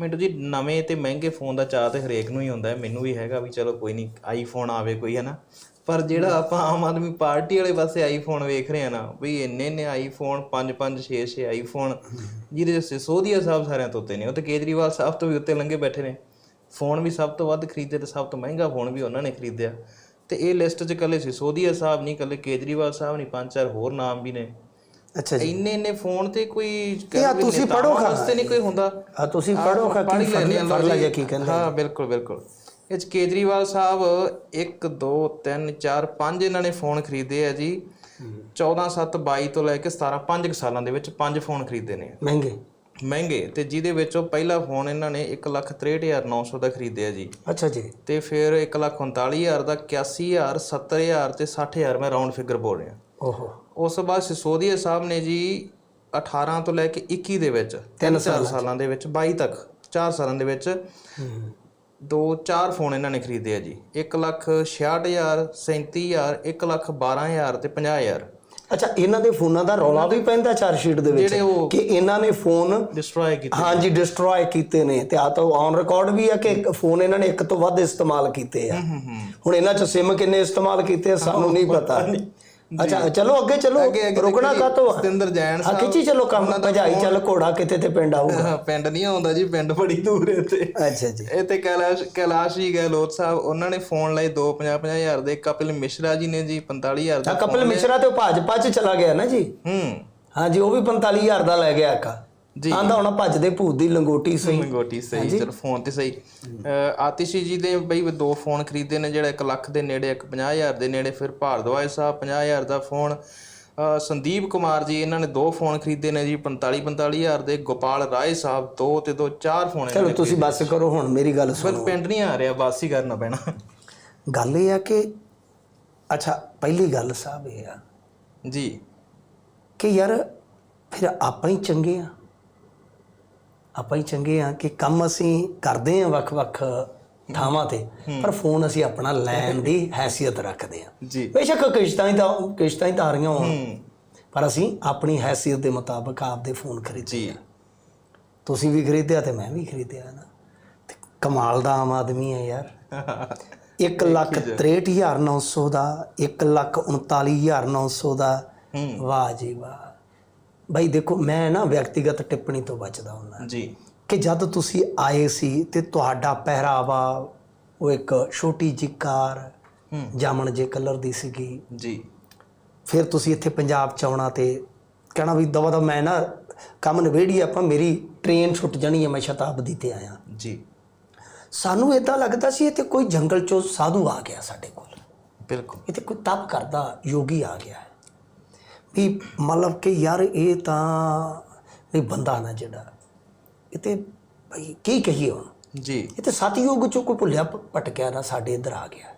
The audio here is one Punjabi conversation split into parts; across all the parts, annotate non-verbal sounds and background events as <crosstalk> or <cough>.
ਮਿੰਟੂ ਜੀ ਨਵੇਂ ਤੇ ਮਹਿੰਗੇ ਫੋਨ ਦਾ ਚਾਹ ਤੇ ਹਰੇਕ ਨੂੰ ਹੀ ਹੁੰਦਾ ਹੈ। ਮੈਨੂੰ ਵੀ ਹੈਗਾ ਵੀ ਚਲੋ ਕੋਈ ਨਹੀਂ ਆਈਫੋਨ ਆਵੇ ਕੋਈ ਹੈ ਨਾ? ਪਰ ਜਿਹੜਾ ਆਪਾਂ ਆਮ ਆਦਮੀ ਪਾਰਟੀ ਵਾਲੇ ਪਾਸੇ ਆਈਫੋਨ ਵੇਖ ਰਹੇ ਆ ਨਾ ਵੀ ਇੰਨੇ ਨੇ ਆਈਫੋਨ 5 5 6 6 ਆਈਫੋਨ ਜਿਹਦੇ ਚ ਸਿਸੋਦੀਆ ਸਾਹਿਬ ਸਾਰਿਆਂ ਤੋਂ ਉੱਤੇ ਨੇ ਉਹ ਤੇ ਕੇਜਰੀਵਾਲ ਸਾਹਿਬ ਤੋਂ ਵੀ ਉੱਤੇ ਲੰਘੇ ਬੈਠੇ ਨੇ। ਫੋਨ ਵੀ ਸਭ ਤੋਂ ਵੱਧ ਖਰੀਦੇ ਤੇ ਸਭ ਤੋਂ ਮਹਿੰਗਾ ਫੋਨ ਵੀ ਉਹਨਾਂ ਨੇ ਖਰੀਦਿਆ। ਤੇ ਇਹ ਲਿਸਟ 'ਚ ਕੱਲੇ ਸਿਸੋਦੀਆ ਸਾਹਿਬ ਨਹੀਂ ਕੱਲੇ ਕੇਜਰੀਵਾਲ ਸਾਹਿਬ ਨਹੀਂ ਪੰਜ ਚਾਰ ਹੋਰ ਨਾਮ ਵੀ ਨੇ। ਅੱਛਾ ਜੀ। ਇੰਨੇ ਇੰਨੇ ਫੋਨ ਤੇ ਕੋਈ ਇਹ ਤੁਸੀਂ ਪੜ੍ਹੋ ਖਾ। ਵਾਸਤੇ ਨਹੀਂ ਕੋਈ ਹੁੰਦਾ। ਆ ਤੁਸੀਂ ਪੜੋ ਖਾ ਕੀ ਫੜ ਲਿਆ ਜੀ। ਕੀ ਕਹਿੰਦੇ? ਹਾਂ ਬਿਲਕੁਲ ਬਿਲਕੁਲ। ਇਹ ਕੇਜਰੀਵਾਲ ਸਾਹਿਬ 1 2 3 4 5 ਇਹਨਾਂ ਨੇ ਫੋਨ ਖਰੀਦੇ ਆ ਜੀ। 14 7 22 ਤੋਂ ਲੈ ਕੇ 17 5 ਸਾਲਾਂ ਦੇ ਵਿੱਚ 5 ਫੋਨ ਖਰੀਦੇ ਨੇ। ਮਹਿੰਗੇ। ਮਹਿੰਗੇ ਤੇ ਜਿਹਦੇ ਵਿੱਚੋਂ ਪਹਿਲਾ ਫੋਨ ਇਹਨਾਂ ਨੇ 163900 ਦਾ ਖਰੀਦਿਆ ਜੀ। ਅੱਛਾ ਜੀ। ਤੇ ਫਿਰ 149000 ਦਾ 81000 70000 ਤੇ 60000 ਮੈਂ ਰਾਉਂਡ ਫਿਗਰ ਬੋਲ ਰਿਹਾ। ਓਹੋ। ਉਸ ਤੋਂ ਬਾਅਦ ਸਿਸੋਦੀਆ ਸਾਹਿਬ ਨੇ ਜੀ 18 ਤੋਂ ਲੈ ਕੇ 21 ਦੇ ਵਿੱਚ ਤਿੰਨ ਚਾਰ ਸਾਲਾਂ ਦੇ ਵਿੱਚ 22 ਤੱਕ 4 ਸਾਲਾਂ ਦੇ ਵਿੱਚ ਦੋ ਚਾਰ ਫੋਨ ਇਹਨਾਂ ਨੇ ਖਰੀਦੇ ਆ ਜੀ। 1 ਲੱਖ 66000 37000 1 ਲੱਖ 12000 ਤੇ 50000 ਅੱਛਾ ਇਹਨਾਂ ਦੇ ਫੋਨਾਂ ਦਾ ਰੌਲਾ ਵੀ ਪੈਂਦਾ ਚਾਰ ਸ਼ੀਟ ਦੇ ਵਿੱਚ? ਕਿ ਇਹਨਾਂ ਨੇ ਫੋਨ ਡਿਸਟਰੋਏ ਕੀਤੇ ਹਾਂਜੀ ਡਿਸਟਰੋਏ ਕੀਤੇ ਨੇ। ਤੇ ਆ ਤਾਂ ਔਨ ਰਿਕਾਰਡ ਵੀ ਆ ਕਿ ਇੱਕ ਫੋਨ ਇਹਨਾਂ ਨੇ ਇੱਕ ਤੋਂ ਵੱਧ ਇਸਤੇਮਾਲ ਕੀਤੇ ਆ। ਹੁਣ ਇਹਨਾਂ ਚ ਸਿਮ ਕਿੰਨੇ ਇਸਤੇਮਾਲ ਕੀਤੇ ਸਾਨੂੰ ਨਹੀਂ ਪਤਾ ਅੱਛਾ ਚਲੋ ਅੱਗੇ ਚਲੋ ਰੁਕਣਾ ਜੀ, ਕਾਤੋਂ ਸਤਿੰਦਰ ਜੈਨ ਆ ਖਿੱਚੀ ਚਲੋ ਕੰਮ ਭਜਾਈ ਚੱਲ ਘੋੜਾ ਕਿਤੇ ਤੇ ਪਿੰਡ ਆਊਗਾ? ਹਾਂ, ਪਿੰਡ ਨਹੀਂ ਆਉਂਦਾ ਜੀ ਪਿੰਡ ਬੜੀ ਦੂਰ ਹੈ ਤੇ ਅੱਛਾ ਜੀ। ਇਹ ਤੇ ਕੈਲਾਸ਼ ਕੈਲਾਸ਼ ਜੀ ਗਹਿਲੋਤ ਸਾਹਿਬ ਉਹਨਾਂ ਨੇ ਫੋਨ ਲਏ 2 50 50000 ਦੇ ਕਪਿਲ ਮਿਸ਼ਰਾ ਜੀ ਨੇ ਜੀ 45000 ਆ ਦਾ ਕਪਿਲ ਮਿਸ਼ਰਾ ਤੇ ਭਾਜਪਾ ਚ ਚਲਾ ਗਿਆ ਨਾ ਜੀ? ਹੂੰ। ਹਾਂਜੀ ਉਹ ਵੀ 45000 ਦਾ ਲੈ ਗਿਆ ਆਕਾ ਜੀ। ਆਂਦਾ ਹੁਣ ਭੱਜਦੇ ਭੂਤ ਦੀ ਲੰਗੋਟੀ ਸਹੀ। ਲੰਗੋਟੀ ਸਹੀ ਚਲ ਫੋਨ ਤੇ ਸਹੀ। ਆਤਿਸ਼ੀ ਜੀ ਦੇ ਬਈ ਦੋ ਫੋਨ ਖਰੀਦੇ ਨੇ ਜਿਹੜਾ 1 ਲੱਖ ਦੇ ਨੇੜੇ ਇੱਕ 50000 ਦੇ ਨੇੜੇ ਫਿਰ ਭਾਰਦਵਾਜ ਸਾਹਿਬ 50000 ਦਾ ਫੋਨ। ਸੰਦੀਪ ਕੁਮਾਰ ਜੀ ਇਹਨਾਂ ਨੇ ਦੋ ਫੋਨ ਖਰੀਦੇ ਨੇ ਜੀ 45 45000 ਦੇ। ਗੋਪਾਲ ਰਾਏ ਸਾਹਿਬ ਦੋ ਤੇ ਦੋ ਚਾਰ ਫੋਨ ਚਲੋ ਤੁਸੀਂ ਬੱਸ ਕਰੋ ਹੁਣ ਮੇਰੀ ਗੱਲ ਸੁਣੋ। ਨੇ ਪਿੰਡ ਨਹੀਂ ਆ ਰਿਹਾ ਬਸ ਹੀ ਕਰਨਾ ਪੈਣਾ। ਗੱਲ ਇਹ ਆ ਕਿ ਅੱਛਾ ਪਹਿਲੀ ਗੱਲ ਸਾਹਿਬ ਇਹ ਆ ਜੀ। ਕਿ ਯਾਰ ਫਿਰ ਆਪਾਂ ਹੀ ਚੰਗੇ ਆ। ਆਪਾਂ ਹੀ ਚੰਗੇ ਆ ਕਿ ਕੰਮ ਅਸੀਂ ਕਰਦੇ ਆ ਵੱਖ-ਵੱਖ ਥਾਵਾਂ ਤੇ ਪਰ ਫੋਨ ਅਸੀਂ ਆਪਣਾ ਲੈਣ ਦੀ ਹੈਸੀਅਤ ਰੱਖਦੇ ਆ। ਜੀ। ਬੇਸ਼ੱਕ ਕਿਸ਼ਤਾਂ ਹੀ ਤਾਂ ਕਿਸ਼ਤਾਂ ਹੀ ਤਾਰੀਆਂ ਹੋਣ। ਪਰ ਅਸੀਂ ਆਪਣੀ ਹੈਸੀਅਤ ਦੇ ਮੁਤਾਬਕ ਆਪਦੇ ਫੋਨ ਖਰੀਦੇ ਜੀ। ਤੁਸੀਂ ਵੀ ਖਰੀਦਿਆ ਤੇ ਮੈਂ ਵੀ ਖਰੀਦਿਆ ਨਾ। ਤੇ ਕਮਾਲ ਦਾ ਆਮ ਆਦਮੀ ਹੈ ਯਾਰ। <laughs> 1 ਲੱਖ 63900 ਦਾ 1 ਲੱਖ 39900 ਦਾ। ਵਾਹ ਜੀ ਵਾਹ। ਬਈ ਦੇਖੋ ਮੈਂ ਨਾ ਵਿਅਕਤੀਗਤ ਟਿੱਪਣੀ ਤੋਂ ਬਚਦਾ ਹੁੰਦਾ। ਜੀ। ਕਿ ਜਦ ਤੁਸੀਂ ਆਏ ਸੀ ਤੇ ਤੁਹਾਡਾ ਪਹਿਰਾਵਾ ਉਹ ਇੱਕ ਛੋਟੀ ਜਿਹੀ ਕਾਰ ਜਾਮਣ ਜੇ ਕਲਰ ਦੀ ਸੀਗੀ। ਜੀ। ਫਿਰ ਤੁਸੀਂ ਇੱਥੇ ਪੰਜਾਬ ਚ ਆਉਣਾ ਤੇ ਕਹਿਣਾ ਵੀ ਦਵਾ ਦਾ ਮੈਂ ਨਾ ਕੰਮ ਨਵੇੜੀ ਆਪਾਂ ਮੇਰੀ ਟ੍ਰੇਨ ਛੁੱਟ ਜਾਣੀ ਹੈ ਮੈਂ ਸ਼ਤਾਬਦੀ ਤੇ ਆਇਆ। ਜੀ। ਸਾਨੂੰ ਇਦਾਂ ਲੱਗਦਾ ਸੀ ਤੇ ਕੋਈ ਜੰਗਲ ਚੋਂ ਸਾਧੂ ਆ ਗਿਆ ਸਾਡੇ ਕੋਲ। ਬਿਲਕੁਲ। ਤੇ ਕੋਈ ਤਪ ਕਰਦਾ ਯੋਗੀ ਆ ਗਿਆ। ਵੀ ਮਤਲਬ ਕਿ ਯਾਰ ਇਹ ਤਾਂ ਨਹੀਂ ਬੰਦਾ ਨਾ ਜਿਹੜਾ ਇਹ ਤੇ ਭਾਈ ਕੀ ਕਹੀਏ ਹੁਣ? ਜੀ। ਇਹ ਤੇ ਸਤਯੁਗ ਚੋਂ ਕੋਈ ਭੁੱਲਿਆ ਭਟਕਿਆ ਨਾ ਸਾਡੇ ਇੱਧਰ ਆ ਗਿਆ।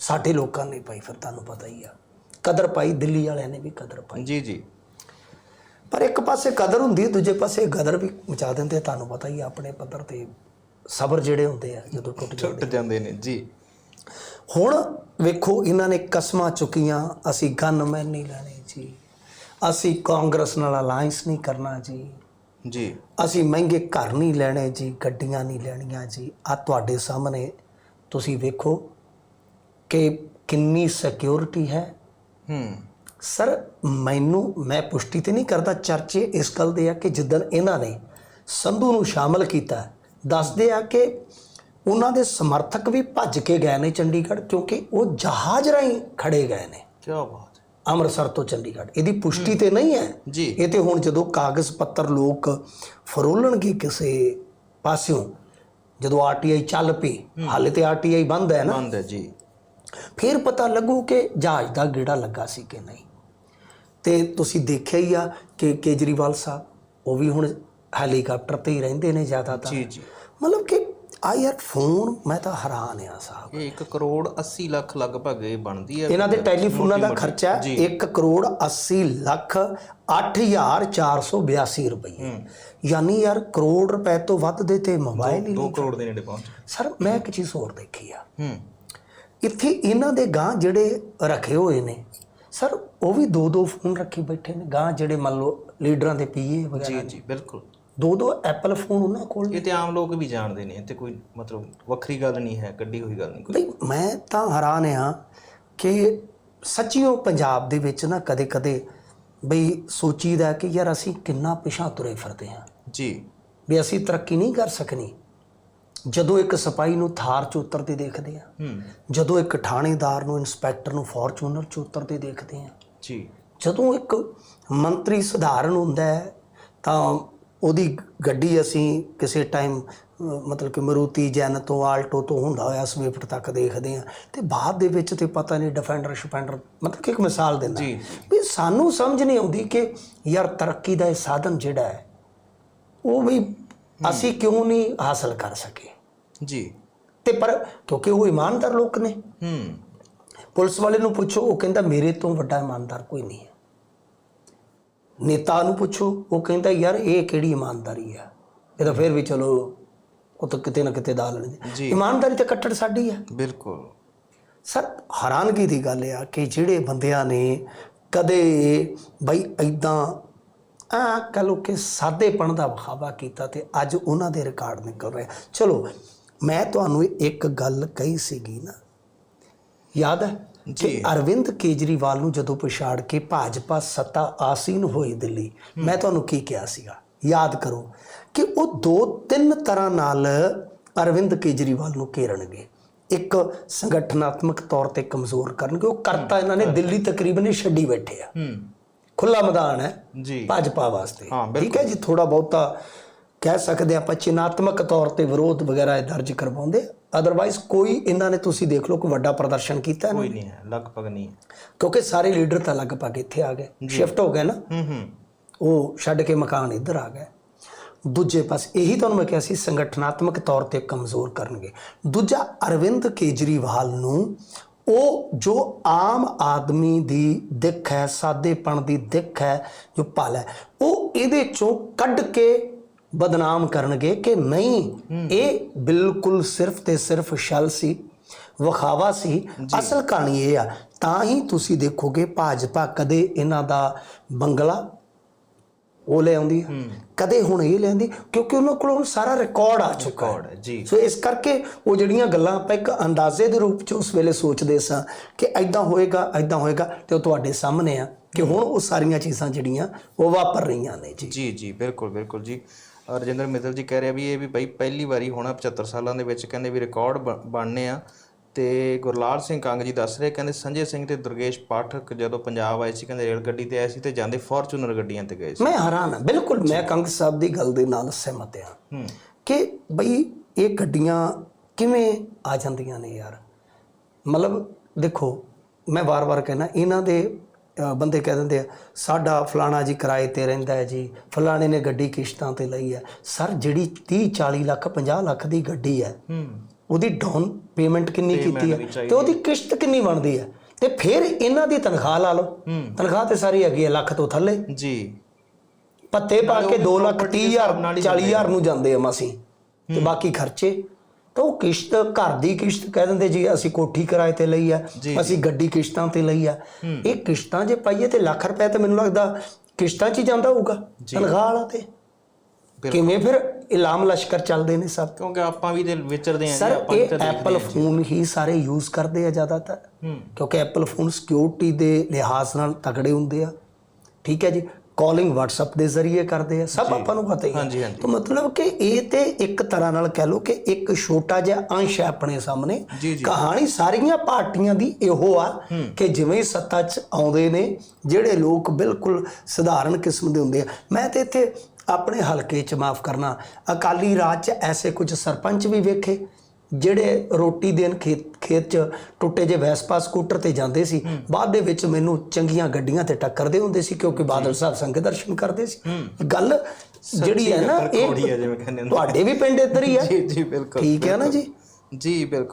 ਸਾਡੇ ਲੋਕਾਂ ਨੇ ਭਾਈ ਫਿਰ ਤੁਹਾਨੂੰ ਪਤਾ ਹੀ ਆ ਕਦਰ ਪਾਈ ਦਿੱਲੀ ਵਾਲਿਆਂ ਨੇ ਵੀ ਕਦਰ ਪਾਈ। ਜੀ ਜੀ। ਪਰ ਇੱਕ ਪਾਸੇ ਕਦਰ ਹੁੰਦੀ ਦੂਜੇ ਪਾਸੇ ਗਦਰ ਵੀ ਮਚਾ ਦਿੰਦੇ ਤੁਹਾਨੂੰ ਪਤਾ ਹੀ ਆ ਆਪਣੇ ਪੱਧਰ ਤੇ ਸਬਰ ਜਿਹੜੇ ਹੁੰਦੇ ਆ ਜਾਂਦੇ ਟੁੱਟ ਜਾਂਦੇ ਨੇ ਜੀ। ਹੁਣ ਵੇਖੋ ਇਹਨਾਂ ਨੇ ਕਸਮਾਂ ਚੁੱਕੀਆਂ ਅਸੀਂ ਗਨਮੈਨ ਨਹੀਂ ਲੈਣੇ ਜੀ। ਅਸੀਂ ਕਾਂਗਰਸ ਨਾਲ ਅਲਾਈਅੰਸ ਨਹੀਂ ਕਰਨਾ ਜੀ। ਜੀ। ਅਸੀਂ ਮਹਿੰਗੇ ਘਰ ਨਹੀਂ ਲੈਣੇ ਜੀ ਗੱਡੀਆਂ ਨਹੀਂ ਲੈਣੀਆਂ ਜੀ। ਆ ਤੁਹਾਡੇ ਸਾਹਮਣੇ ਤੁਸੀਂ ਵੇਖੋ ਕਿ ਕਿੰਨੀ ਸਿਕਿਉਰਿਟੀ ਹੈ। ਹੂੰ। ਸਰ ਮੈਨੂੰ ਮੈਂ ਪੁਸ਼ਟੀ ਤੇ ਨਹੀਂ ਕਰਦਾ ਚਰਚੇ ਇਸ ਗੱਲ ਦੇ ਆ ਕਿ ਜਿੱਦਣ ਇਹਨਾਂ ਨੇ ਸੰਧੂ ਨੂੰ ਸ਼ਾਮਲ ਕੀਤਾ ਦੱਸਦੇ ਆ ਕਿ ਉਹਨਾਂ ਦੇ ਸਮਰਥਕ ਵੀ ਭੱਜ ਕੇ ਗਏ ਨੇ ਚੰਡੀਗੜ੍ਹ ਕਿਉਂਕਿ ਉਹ ਜਹਾਜ਼ ਰਾਹੀਂ ਖੜੇ ਗਏ ਨੇ। ਕੀ ਬਾਤ ਹੈ। ਅੰਮ੍ਰਿਤਸਰ ਤੋਂ ਚੰਡੀਗੜ੍ਹ। ਇਹਦੀ ਪੁਸ਼ਟੀ ਤੇ ਨਹੀਂ ਹੈ। ਜੀ। ਇਹ ਤੇ ਹੁਣ ਜਦੋਂ ਕਾਗਜ਼ ਪੱਤਰ ਲੋਕ ਫਰੋਲਣਗੇ ਕਿਸੇ ਪਾਸਿਓਂ ਜਦੋਂ ਆਰਟੀਆਈ ਚੱਲ ਪਈ ਹਾਲੇ ਤੇ ਆਰਟੀਆਈ ਬੰਦ ਹੈ ਨਾ। ਬੰਦ ਹੈ ਜੀ। ਫਿਰ ਪਤਾ ਲੱਗੂ ਕਿ ਜਹਾਜ਼ ਦਾ ਗੇੜਾ ਲੱਗਾ ਸੀ ਕਿ ਨਹੀਂ। ਤੇ ਤੁਸੀਂ ਦੇਖਿਆ ਹੀ ਆ ਕਿ ਕੇਜਰੀਵਾਲ ਸਾਹਿਬ ਉਹ ਵੀ ਹੁਣ ਹੈਲੀਕਾਪਟਰ ਤੇ ਹੀ ਰਹਿੰਦੇ ਨੇ ਜ਼ਿਆਦਾਤਰ। ਜੀ ਜੀ। ਮਤਲਬ ਕਿ ਆ ਯਾਰ ਫੋਨ ਮੈਂ ਤਾਂ ਹੈਰਾਨ ਆ ਸਾਹਿਬ। ਇਹ 1 ਕਰੋੜ 80 ਲੱਖ ਲਗਭਗ ਇਹ ਬਣਦੀ ਹੈ ਇਹਨਾਂ ਦੇ ਟੈਲੀਫੋਨਾਂ ਦਾ ਖਰਚਾ 1 ਕਰੋੜ 80 ਲੱਖ 8482 ਰੁਪਏ ਯਾਨੀ ਯਾਰ ਕਰੋੜ ਰੁਪਏ ਤੋਂ ਵੱਧ ਦੇ ਤੇ ਮੋਬਾਈਲ ਹੀ 2 ਕਰੋੜ ਦੇ ਨੇੜੇ ਪਹੁੰਚ। ਸਰ ਮੈਂ ਇੱਕ ਚੀਜ਼ ਹੋਰ ਦੇਖੀ ਆ। ਹੂੰ। ਇੱਥੇ ਇਹਨਾਂ ਦੇ ਗਾਂ ਜਿਹੜੇ ਰੱਖੇ ਹੋਏ ਨੇ ਸਰ ਉਹ ਵੀ ਦੋ ਦੋ ਫੋਨ ਰੱਖੀ ਬੈਠੇ ਨੇ। ਗਾਂ ਜਿਹੜੇ ਮੰਨ ਲਓ ਲੀਡਰਾਂ ਦੇ ਪੀਏ ਵਗੈਰਾ ਜੀ ਜੀ ਬਿਲਕੁਲ। ਦੋ ਦੋ ਐਪਲ ਫੋਨ ਉਹਨਾਂ ਕੋਲ ਨੇ। ਇਹ ਤੇ ਆਮ ਲੋਕ ਵੀ ਜਾਣਦੇ ਨੇ ਤੇ ਕੋਈ ਮਤਲਬ ਵੱਖਰੀ ਗੱਲ ਨਹੀਂ ਹੈ ਕੱਢੀ ਹੋਈ ਗੱਲ ਨਹੀਂ ਕੋਈ। ਬਈ ਮੈਂ ਤਾਂ ਹੈਰਾਨ ਆ ਕਿ ਸੱਚੀਓ ਪੰਜਾਬ ਦੇ ਵਿੱਚ ਨਾ ਕਦੇ ਕਦੇ ਬਈ ਸੋਚੀਦਾ ਕਿ ਯਾਰ ਅਸੀਂ ਕਿੰਨਾ ਪਿਛਾਂ ਤੁਰੇ ਫਿਰਦੇ ਹਾਂ। ਜੀ। ਵੀ ਅਸੀਂ ਤਰੱਕੀ ਨਹੀਂ ਕਰ ਸਕਣੀ। ਜਦੋਂ ਇੱਕ ਸਿਪਾਹੀ ਨੂੰ ਥਾਰ ਚ ਉਤਰਦੇ ਦੇਖਦੇ ਆ ਹੂੰ। ਜਦੋਂ ਇੱਕ ਥਾਣੇਦਾਰ ਨੂੰ ਇੰਸਪੈਕਟਰ ਨੂੰ ਫੋਰਚੂਨਰ ਚ ਉਤਰਦੇ ਦੇਖਦੇ ਆ ਜੀ। ਜਦੋਂ ਇੱਕ ਮੰਤਰੀ ਸਧਾਰਨ ਹੁੰਦਾ ਹੈ ਤਾਂ ਉਹਦੀ ਗੱਡੀ ਅਸੀਂ ਕਿਸੇ ਟਾਈਮ ਮਤਲਬ ਕਿ ਮਰੂਤੀ ਜੈਨ ਤੋਂ ਆਲਟੋ ਤੋਂ ਹੁੰਦਾ ਹੋਇਆ ਸਵਿਫਟ ਤੱਕ ਦੇਖਦੇ ਆ ਤੇ ਬਾਅਦ ਦੇ ਵਿੱਚ ਤੇ ਪਤਾ ਨਹੀਂ ਡਿਫੈਂਡਰ ਸ਼ਪੈਂਡਰ ਮਤਲਬ ਕਿ ਇੱਕ ਮਿਸਾਲ ਦਿੰਦਾ। ਜੀ। ਵੀ ਸਾਨੂੰ ਸਮਝ ਨਹੀਂ ਆਉਂਦੀ ਕਿ ਯਾਰ ਤਰੱਕੀ ਦਾ ਇਹ ਸਾਧਨ ਜਿਹੜਾ ਹੈ ਉਹ ਵੀ ਅਸੀਂ ਕਿਉਂ ਨਹੀਂ ਹਾਸਲ ਕਰ ਸਕੇ? ਜੀ। ਤੇ ਪਰ ਕਿਉਂਕਿ ਉਹ ਇਮਾਨਦਾਰ ਲੋਕ ਨੇ। ਹੂੰ। ਪੁਲਿਸ ਵਾਲੇ ਨੂੰ ਪੁੱਛੋ ਉਹ ਕਹਿੰਦਾ ਮੇਰੇ ਤੋਂ ਵੱਡਾ ਇਮਾਨਦਾਰ ਕੋਈ ਨਹੀਂ ਹੈ। ਨੇਤਾ ਨੂੰ ਪੁੱਛੋ ਉਹ ਕਹਿੰਦਾ ਯਾਰ ਇਹ ਕਿਹੜੀ ਇਮਾਨਦਾਰੀ ਆ? ਇਹ ਤਾਂ ਫਿਰ ਵੀ ਚਲੋ ਉਹ ਤਾਂ ਕਿਤੇ ਨਾ ਕਿਤੇ ਦਾ ਲੈਣਗੇ। ਇਮਾਨਦਾਰੀ ਤਾਂ ਕੱਟੜ ਸਾਡੀ ਹੈ ਬਿਲਕੁਲ। ਸਰ ਹੈਰਾਨਗੀ ਦੀ ਗੱਲ ਆ ਕਿ ਜਿਹੜੇ ਬੰਦਿਆਂ ਨੇ ਕਦੇ ਬਈ ਐਦਾਂ ਆ ਕਹ ਲੋ ਕਿ ਸਾਦੇਪਣ ਦਾ ਵਿਖਾਵਾ ਕੀਤਾ ਤੇ ਅੱਜ ਉਹਨਾਂ ਦੇ ਰਿਕਾਰਡ ਨਿਕਲ ਰਹੇ। ਚਲੋ ਮੈਂ ਤੁਹਾਨੂੰ ਇੱਕ ਗੱਲ ਕਹੀ ਸੀਗੀ ਨਾ। ਯਾਦ ਹੈ? ਕਿ ਅਰਵਿੰਦ ਕੇਜਰੀਵਾਲ ਨੂੰ ਜਦੋਂ ਪਛਾੜ ਕੇ ਭਾਜਪਾ ਸੱਤਾ ਆਸੀਨ ਹੋਈ ਦਿੱਲੀ ਮੈਂ ਤੁਹਾਨੂੰ ਕੀ ਕਿਹਾ ਸੀਗਾ? ਯਾਦ ਕਰੋ ਕਿ ਉਹ ਦੋ ਤਿੰਨ ਤਰ੍ਹਾਂ ਨਾਲ ਅਰਵਿੰਦ ਕੇਜਰੀਵਾਲ ਨੂੰ ਘੇਰਣਗੇ ਇੱਕ ਸੰਗਠਨਾਤਮਕ ਤੌਰ ਤੇ ਕਮਜ਼ੋਰ ਕਰਨਗੇ। ਉਹ ਕਰਤਾ ਇਹਨਾਂ ਨੇ ਦਿੱਲੀ ਤਕਰੀਬਨ ਹੀ ਛੱਡੀ ਬੈਠੇ ਆ। ਹੂੰ। ਖੁੱਲਾ ਮੈਦਾਨ ਹੈ ਜੀ। ਭਾਜਪਾ ਵਾਸਤੇ। ਠੀਕ ਹੈ ਜੀ ਥੋੜਾ ਬਹੁਤਾ ਕਹਿ ਸਕਦੇ ਆਪਾਂ ਚਿਨਾਤਮਕ ਤੌਰ ਤੇ ਵਿਰੋਧ ਵਗੈਰਾ ਦਰਜ ਕਰਵਾਉਂਦੇ ਅਦਰਵਾਈਜ਼ ਕੋਈ ਇਹਨਾਂ ਨੇ ਤੁਸੀਂ ਦੇਖ ਲਓ ਕੋਈ ਵੱਡਾ ਪ੍ਰਦਰਸ਼ਨ ਕੀਤਾ ਹੈ। ਨਾ ਕੋਈ ਨਹੀਂ ਹੈ ਲਗਭਗ ਨਹੀਂ ਹੈ। ਕਿਉਂਕਿ ਸਾਰੇ ਲੀਡਰ ਤਾਂ ਲਗਭਗ ਇੱਥੇ ਆ ਗਏ। ਸ਼ਿਫਟ ਹੋ ਗਏ ਨਾ। ਹੂੰ ਹੂੰ। ਉਹ ਛੱਡ ਕੇ ਮਕਾਨ ਇੱਧਰ ਆ ਗਏ। ਦੂਜੇ ਪਾਸੇ ਇਹੀ ਤੁਹਾਨੂੰ ਮੈਂ ਕਿਹਾ ਸੀ ਸੰਗਠਨਾਤਮਕ ਤੌਰ ਤੇ ਕਮਜ਼ੋਰ ਕਰਨਗੇ। ਦੂਜਾ ਅਰਵਿੰਦ ਕੇਜਰੀਵਾਲ ਨੂੰ ਉਹ ਜੋ ਆਮ ਆਦਮੀ ਦੀ ਦਿੱਖ ਹੈ ਸਾਦੇਪਣ ਦੀ ਦਿੱਖ ਹੈ ਜੋ ਪਲ ਹੈ ਉਹ ਇਹਦੇ ਚੋਂ ਕੱਢ ਕੇ ਬਦਨਾਮ ਕਰਨਗੇ ਕਿ ਨਹੀਂ? ਇਹ ਬਿਲਕੁਲ ਸਿਰਫ ਤੇ ਸਿਰਫ ਛਲ ਸੀ ਵਿਖਾਵਾ ਸੀ ਅਸਲ ਕਹਾਣੀ ਇਹ ਆ ਤਾਂ ਹੀ ਤੁਸੀਂ ਦੇਖੋਗੇ ਭਾਜਪਾ ਕਦੇ ਇਹਨਾਂ ਦਾ ਬੰਗਲਾ ਉਹ ਲੈ ਆਉਂਦੀ ਕਦੇ ਹੁਣ ਇਹ ਲੈਂਦੀ ਕਿਉਂਕਿ ਉਹਨਾਂ ਕੋਲ ਹੁਣ ਸਾਰਾ ਰਿਕਾਰਡ ਆ ਚੁੱਕਾ ਹੈ। ਜੀ। ਸੋ ਇਸ ਕਰਕੇ ਉਹ ਜਿਹੜੀਆਂ ਗੱਲਾਂ ਆਪਾਂ ਇੱਕ ਅੰਦਾਜ਼ੇ ਦੇ ਰੂਪ ਚ ਉਸ ਵੇਲੇ ਸੋਚਦੇ ਸਾਂ ਕਿ ਐਦਾਂ ਹੋਏਗਾ ਐਦਾਂ ਹੋਏਗਾ ਤੇ ਉਹ ਤੁਹਾਡੇ ਸਾਹਮਣੇ ਆ ਕਿ ਹੁਣ ਉਹ ਸਾਰੀਆਂ ਚੀਜ਼ਾਂ ਜਿਹੜੀਆਂ ਉਹ ਵਾਪਰ ਰਹੀਆਂ ਨੇ ਜੀ। ਜੀ ਜੀ ਬਿਲਕੁਲ ਬਿਲਕੁਲ ਜੀ। ਰਜਿੰਦਰ ਮਿੱਤਲ ਜੀ ਕਹਿ ਰਿਹਾ ਵੀ ਇਹ ਵੀ ਬਈ ਪਹਿਲੀ ਵਾਰੀ ਹੋਣਾ 75 ਸਾਲਾਂ ਦੇ ਵਿੱਚ ਕਹਿੰਦੇ ਵੀ ਰਿਕਾਰਡ ਬਣਨੇ ਆ। ਤੇ ਗੁਰਲਾਲ ਸਿੰਘ ਕੰਗ ਜੀ ਦੱਸ ਰਹੇ ਕਹਿੰਦੇ ਸੰਜੇ ਸਿੰਘ ਤੇ ਦੁਰਗੇਸ਼ ਪਾਠਕ ਜਦੋਂ ਪੰਜਾਬ ਆਏ ਸੀ ਕਹਿੰਦੇ ਰੇਲ ਗੱਡੀ ਤੇ ਆਏ ਸੀ ਤੇ ਜਾਂਦੇ ਫੋਰਚੂਨਰ ਗੱਡੀਆਂ ਤੇ ਗਏ ਸੀ। ਮੈਂ ਹੈਰਾਨ ਹਾਂ ਬਿਲਕੁਲ ਮੈਂ ਕੰਗ ਸਾਹਿਬ ਦੀ ਗੱਲ ਦੇ ਨਾਲ ਸਹਿਮਤ ਹਾਂ। ਕਿ ਬਈ ਇਹ ਗੱਡੀਆਂ ਕਿਵੇਂ ਆ ਜਾਂਦੀਆਂ ਨੇ ਯਾਰ। ਮਤਲਬ ਦੇਖੋ ਮੈਂ ਵਾਰ-ਵਾਰ ਕਹਿਣਾ ਇਹਨਾਂ ਦੇ ਬੰਦੇ ਕਹਿ ਦਿੰਦੇ ਆ ਸਾਡਾ ਫਲਾਣਾ ਜੀ ਕਿਰਾਏ ਤੇ ਰਹਿੰਦਾ ਹੈ ਜੀ ਫਲਾਣੇ ਨੇ ਗੱਡੀ ਕਿਸ਼ਤਾਂ ਤੇ ਲਈ ਹੈ। ਸਰ ਜਿਹੜੀ 30 40 ਲੱਖ 50 ਲੱਖ ਦੀ ਗੱਡੀ ਹੈ ਹੂੰ। ਉਹਦੀ ਡਾਊਨ ਪੇਮੈਂਟ ਕਿੰਨੀ ਕੀਤੀ ਹੈ ਤੇ ਉਹਦੀ ਕਿਸ਼ਤ ਕਿੰਨੀ ਬਣਦੀ ਹੈ? ਤੇ ਫਿਰ ਇਹਨਾਂ ਦੀ ਤਨਖਾਹ ਲਾ ਲਓ। ਤਨਖਾਹ ਤੇ ਸਾਰੀ ਹੈਗੀ ਹੈ ਲੱਖ ਤੋਂ ਥੱਲੇ। ਜੀ। ਪੱਤੇ ਪਾ ਕੇ 2 ਲੱਖ 30 ਹਜ਼ਾਰ ਨਾਲ ਹੀ 40 ਹਜ਼ਾਰ ਨੂੰ। ਜਾਂਦੇ ਆ ਮਸੀਂ। ਤੇ ਬਾਕੀ ਖਰਚੇ ਤਾਂ ਉਹ ਕਿਸ਼ਤ ਘਰ ਦੀ ਕਿਸ਼ਤ ਕਹਿ ਦਿੰਦੇ ਜੀ ਅਸੀਂ ਕੋਠੀ ਕਿਰਾਏ ਤੇ ਲਈ ਆ ਅਸੀਂ ਗੱਡੀ ਕਿਸ਼ਤਾਂ ਤੇ ਲਈ ਆ। ਇਹ ਕਿਸ਼ਤਾਂ ਜੇ ਪਾਈਏ ਤੇ ਲੱਖ ਰੁਪਏ ਤੇ ਮੈਨੂੰ ਲੱਗਦਾ ਕਿਸ਼ਤਾਂ 'ਚ ਹੀ ਜਾਂਦਾ ਹੋਊਗਾ ਤਨਖਾਹ ਵਾਲਾ ਤੇ। ਕਿਵੇਂ ਫਿਰ ਇਲਾਮ ਲਸ਼ਕਰ ਚੱਲਦੇ ਨੇ ਸਭ? ਕਿਉਂਕਿ ਆਪਾਂ ਵੀ ਤੇ ਵਿਚਰਦੇ ਆਂ ਜੀ ਆਪਾਂ ਤਾਂ ਐਪਲ ਫੋਨ ਹੀ ਸਾਰੇ ਯੂਜ਼ ਕਰਦੇ ਆ ਜ਼ਿਆਦਾਤਰ। ਕਿਉਂਕਿ ਐਪਲ ਫੋਨ ਸਿਕਿਉਰਿਟੀ ਦੇ ਲਿਹਾਜ਼ ਨਾਲ ਤਗੜੇ ਹੁੰਦੇ ਆ। ਠੀਕ ਹੈ ਜੀ। ਕਾਲਿੰਗ WhatsApp ਦੇ ਜ਼ਰੀਏ ਕਰਦੇ ਆ। ਸਭ ਆਪਾਂ ਨੂੰ ਪਤਾ ਹੀ ਹੈ। ਤਾਂ ਮਤਲਬ ਕਿ ਇਹ ਤੇ ਇੱਕ ਤਰ੍ਹਾਂ ਨਾਲ ਕਹਿ ਲਓ ਕਿ ਇੱਕ ਛੋਟਾ ਜਿਹਾ ਅੰਸ਼ ਹੈ ਆਪਣੇ ਸਾਹਮਣੇ। ਕਹਾਣੀ ਸਾਰੀਆਂ ਪਾਰਟੀਆਂ ਦੀ ਇਹੋ ਆ ਕਿ ਜਿਵੇਂ ਹੀ ਸੱਤਾ 'ਚ ਆਉਂਦੇ ਨੇ ਜਿਹੜੇ ਲੋਕ ਬਿਲਕੁਲ ਸਧਾਰਨ ਕਿਸਮ ਦੇ ਹੁੰਦੇ ਆ। ਮੈਂ ਤੇ ਇੱਥੇ ਆਪਣੇ ਹਲਕੇ 'ਚ ਮਾਫ ਕਰਨਾ ਅਕਾਲੀ ਰਾਜ 'ਚ ਐਸੇ ਕੁਝ ਸਰਪੰਚ ਵੀ ਵੇਖੇ। ਜਿਹੜੇ ਰੋਟੀ ਦੇਣ ਖੇਤ ਖੇਤ 'ਚ ਟੁੱਟੇ ਜੇ ਵੈਸਪਾ ਸਕੂਟਰ ਤੇ ਜਾਂਦੇ ਸੀ ਬਾਅਦ ਦੇ ਵਿੱਚ ਮੈਨੂੰ ਚੰਗੀਆਂ ਗੱਡੀਆਂ ਤੇ ਟੱਕਰਦੇ ਹੁੰਦੇ ਸੀ ਕਿਉਂਕਿ ਬਾਦਲ ਸਾਹਿਬ ਸੰਗ ਦਰਸ਼ਨ ਕਰਦੇ ਸੀ। ਗੱਲ ਜਿਹੜੀ ਹੈ ਨਾ ਇਹ ਤੁਹਾਡੇ ਵੀ ਪਿੰਡ ਇੱਧਰ ਹੀ ਹੈ। ਜੀ ਜੀ ਬਿਲਕੁਲ ਠੀਕ ਹੈ ਨਾ ਜੀ? ਜੀ ਬਿਲਕੁਲ।